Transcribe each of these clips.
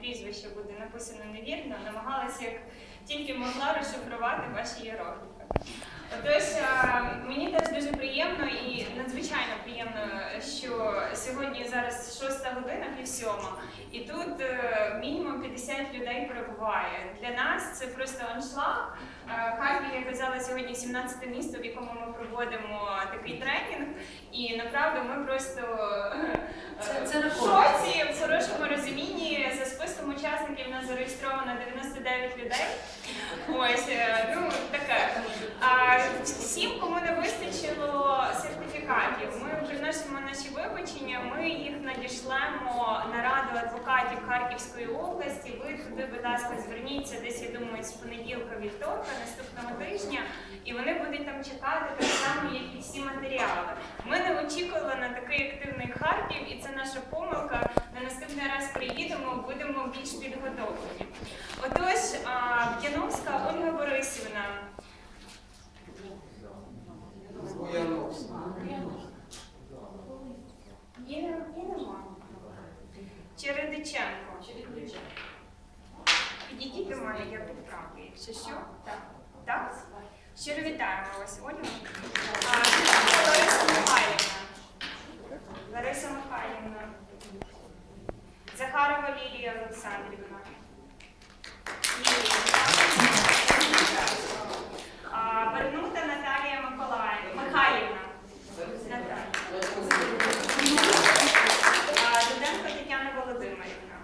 прізвище буде написано невірно, намагалася як тільки могла розшифрувати ваші іерогліфи. Отож, е, мені теж дуже приємно і надзвичайно приємно, що сьогодні зараз шоста година, пів сьома, і тут е, мінімум 50 людей перебуває. Для нас це просто аншлаг. Е, Харків, я казала, сьогодні 17 місто, в якому ми проводимо такий тренінг. І направду ми просто зареєстровано 99 людей. Ось, е, ну таке. А всім, кому не вистачило сертифікатів, ми приносимо наші вибачення, ми їх надішлемо на раду адвокатів Харківської області. Ви туди, будь ласка, зверніться десь, я думаю, з понеділка вівторка, наступного тижня, і вони будуть там чекати так само, як і всі матеріали. Ми не очікували на такий активний Харків, і це наша помилка. На наступний раз приїдемо, будемо більш підготовлені. Отож, Яновська Ольга Борисівна. Є, нема. Чередиченко. Підійдіть до мене, я підправлю. Якщо що, так. Так? Щиро вітаємо вас, Ольга. А, Лариса Михайлівна. Лариса Михайлівна. Захарова Лілія Олександрівна. Лілія. А, Вернута Наталія Миколаївна. Михайлівна. Наталія. А, Дуденко Тетяна Володимирівна.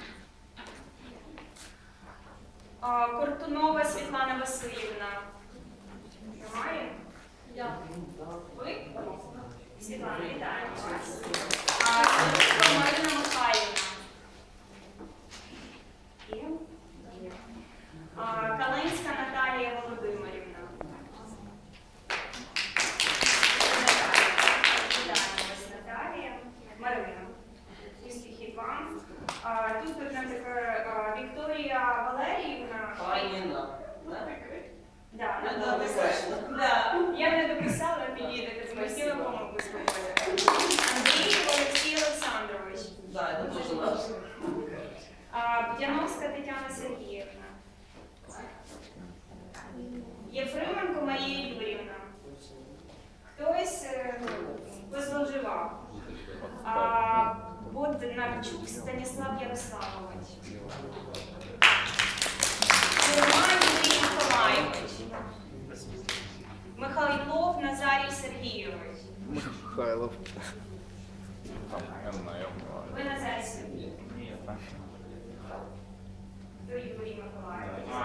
А, Кортунова Світлана Васильівна. Немає? Я. Ви? Світлана, вітаємо вас. Марина Михайлівна. Калинська Наталія Володимирівна. Марина. Успіхів вам. Тут одна така а, Вікторія Валеріївна. Паніна. Да, Ну, надо да. Да. Я не дописала, підійдете, тому хотіла помилку зробити. Андрій Олексій Олександрович. Да, это дуже важко. А, Тетяна Сергіївна. Єфременко Марія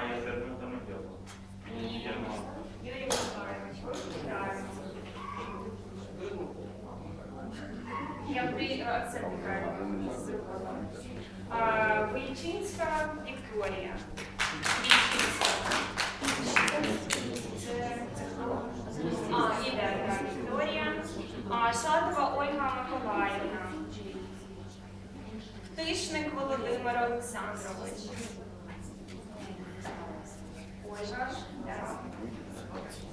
я верну там и делал. Ні. Юрій Миколаївич, ви вітаємо. Я при а, це неправильно зробила. А, Войчинська Вікторія. Війчинська. Це, це хто? А, іде, так, Вікторія. А, Шатова Ольга Миколаївна. Тишник Володимир Олександрович.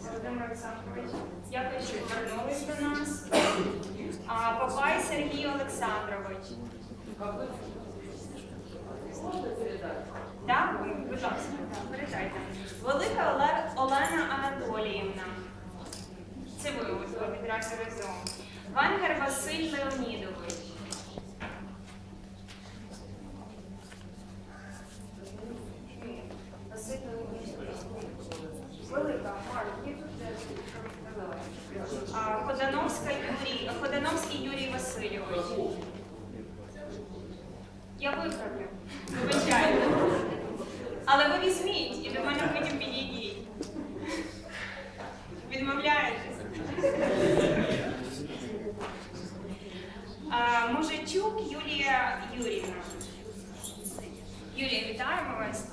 Володимир Олександрович. Дякую, що повернулись до нас. А, Бабай Сергій Олександрович. Можно передать? Так, будь ласка, передайте. Велика Олена Анатоліївна. Це ви відразу разом. Вангер Василь Леонідович. Ні, Василь Леонідович. Велика, тут Ходановська Юрій, Ходановський Юрій Васильович. Я виправлю. Вибачайте. Але ви візьміть і до мене потім підійдіть. Відмовляєтесь? А, Мужичук Юлія Юрівна. Юлія, вітаємо вас.